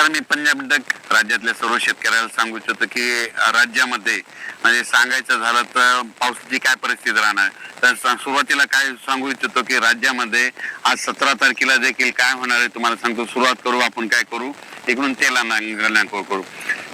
कारण मी पंजाब डक राज्यातल्या सर्व शेतकऱ्याला सांगू इच्छितो की राज्यामध्ये म्हणजे सांगायचं झालं तर पावसाची काय परिस्थिती राहणार? तर सुरुवातीला काय सांगू इच्छितो की राज्यामध्ये आज सतरा तारखेला देखील काय होणार आहे तुम्हाला सांगतो. सुरुवात करू आपण काय करू? इकडून तेलंगणा करू.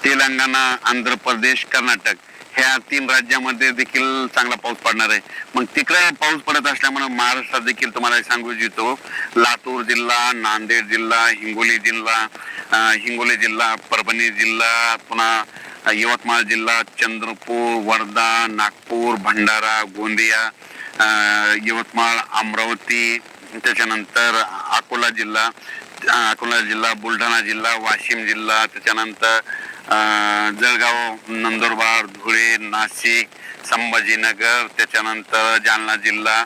तेलंगणा आंध्र प्रदेश कर्नाटक. ह्या तीन राज्यामध्ये देखील चांगला पाऊस पडणार आहे. मग तिकडे पाऊस पडत असल्यामुळे महाराष्ट्रात देखील तुम्हाला सांगू इच्छितो. लातूर जिल्हा नांदेड जिल्हा हिंगोली जिल्हा हिंगोली जिल्हा परभणी जिल्हा पुन्हा यवतमाळ जिल्हा चंद्रपूर वर्धा नागपूर भंडारा गोंदिया यवतमाळ अमरावती त्याच्यानंतर अकोला जिल्हा अकोला जिल्हा बुलढाणा जिल्हा वाशिम जिल्हा त्याच्यानंतर जळगाव नंदुरबार धुळे नाशिक संभाजीनगर त्याच्यानंतर जालना जिल्हा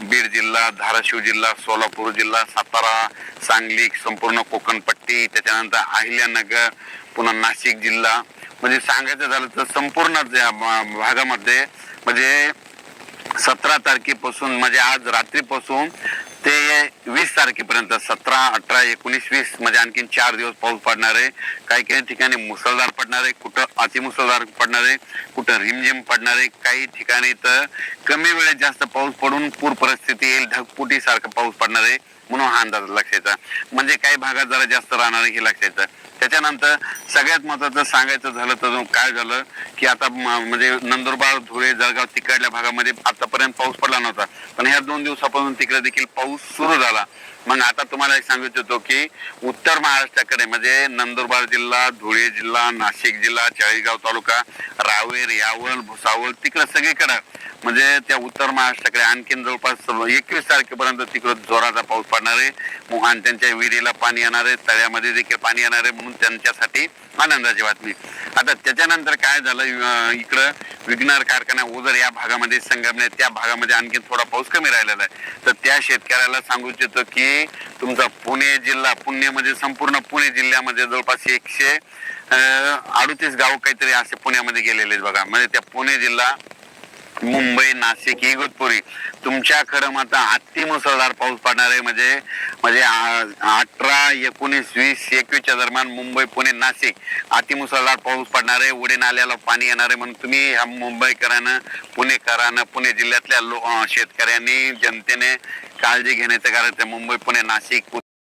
बीड जिल्हा धाराशिव जिल्हा सोलापूर जिल्हा सातारा सांगली संपूर्ण कोकणपट्टी त्याच्यानंतर अहिल्यानगर पुन्हा नाशिक जिल्हा. म्हणजे सांगायचं झालं तर संपूर्ण ज्या भागामध्ये म्हणजे सतरा तारखेपासून म्हणजे आज रात्रीपासून ते वीस तारखेपर्यंत सतरा अठरा एकोणीस वीसमध्ये आणखीन चार दिवस पाऊस पडणार आहे. काही काही ठिकाणी मुसळधार पडणार आहे कुठं अतिमुसळधार पडणार आहे कुठं रिमझिम पडणार आहे. काही ठिकाणी तर कमी वेळेत जास्त पाऊस पडून पूर परिस्थिती येईल ढगफुटी सारखा पाऊस पडणार आहे म्हणून हा अंदाज लक्षाचा म्हणजे काही भागात जरा जास्त राहणार आहे हे लक्षायचं. त्याच्यानंतर सगळ्यात महत्वाचं सांगायचं झालं तर काय झालं की आता म्हणजे नंदुरबार धुळे जळगाव तिकडल्या भागामध्ये आतापर्यंत पाऊस पडला नव्हता. पण ह्या दोन दिवसापासून तिकडे देखील पाऊस सुरू झाला. मग आता तुम्हाला एक सांगू इच्छितो की उत्तर महाराष्ट्राकडे म्हणजे नंदुरबार जिल्हा धुळे जिल्हा नाशिक जिल्हा चाळीसगाव तालुका रावेर यावल भुसावळ तिकडे सगळीकडे म्हणजे त्या उत्तर महाराष्ट्राकडे आणखीन जवळपास एकवीस तारखेपर्यंत तिकडे जोराचा पाऊस पडणार आहे. मग आणि त्यांच्या विहिरीला पाणी येणार आहे तळ्यामध्ये देखील पाणी येणार आहे म्हणून त्यांच्यासाठी आनंदाची बातमी. आता त्याच्यानंतर काय झालं इकडं विघ्नार कारखाना ओझर या भागामध्ये संगमने त्या भागामध्ये आणखीन थोडा पाऊस कमी राहिलेला आहे. तर त्या शेतकऱ्याला सांगू इच्छितो की तुमचा पुणे जिल्हा पुण्यामध्ये संपूर्ण पुणे जिल्ह्यामध्ये जवळपास एकशे अडतीस गाव काहीतरी असे पुण्यामध्ये गेलेले आहेत बघा. म्हणजे त्या पुणे जिल्हा मुंबई नाशिक इगतपुरी. तुमच्याकडे मात्र अति मुसळधार पाऊस पडणार आहे. म्हणजे म्हणजे अठरा एकोणीस वीस एकवीसच्या दरम्यान मुंबई पुणे नाशिक अति मुसळधार पाऊस पडणार आहे. उडे नाल्याला पाणी येणार आहे. म्हणून तुम्ही ह्या मुंबईकरानं पुणेकरानं पुणे जिल्ह्यातल्या लो शेतकऱ्यांनी जनतेने काळजी घेण्याचं कारण ते मुंबई पुणे नाशिक